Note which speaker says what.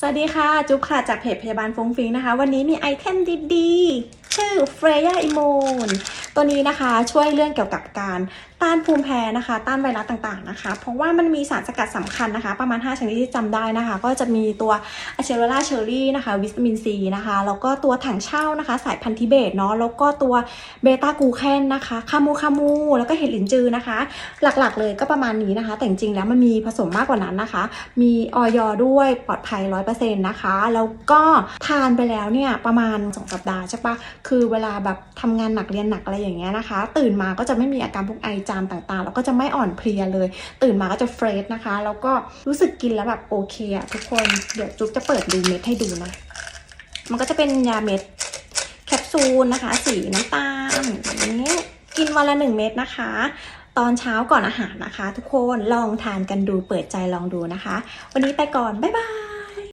Speaker 1: สวัสดีค่ะ จุ๊บค่ะ จากเพจพยาบาลฟงฟิงนะคะ วันนี้มีไอเทมดีๆ ชื่อเฟรย่าอิมูน ตัวนี้นะคะช่วยเรื่องเกี่ยวกับการต้านภูมิแพ้นะคะ ต้านไวรัสต่างๆนะคะ เพราะว่ามันมีสารสกัดสำคัญนะคะ ประมาณ 5 ชนิดที่จำได้นะคะ ก็จะมีตัวอะเชโรล่าเชอรี่นะคะ วิตามินซีนะคะ แล้วก็ตัวถังเช่านะคะ สายพันธุ์ทิเบตเนาะ แล้วก็ตัวเบต้ากูแคนนะคะคามูคามู แล้วก็เห็ดหลินจือนะคะ หลักๆเลยก็ประมาณนี้นะคะ แต่จริงๆแล้วมันมีผสมมากกว่านั้นนะคะ มีออยด้วยปลอดภัย 100%นะคะ แล้วก็ทานไปแล้วเนี่ยประมาณ2สัปดาห์ใช่ปะคือเวลาแบบทำงานหนักเรียนหนักอะไรอย่างเงี้ยนะคะ ตื่นมาก็จะไม่มีอาการพวกไอจามต่างๆ แล้วก็จะไม่อ่อนเพลียเลย ตื่นมาก็จะเฟรชนะคะ แล้วก็รู้สึกกินแล้วแบบโอเคอะทุกคนเดี๋ยวจุ๊บจะเปิดดูเม็ดให้ดูนะ มันก็จะเป็นยาเม็ดแคปซูลนะคะ สีน้ำตาลอย่างนี้กินวันละหนึ่งเม็ดนะคะตอนเช้าก่อนอาหารนะคะ ทุกคนลองทานกันดูเปิดใจลองดูนะคะ วันนี้ไปก่อน บ๊ายบาย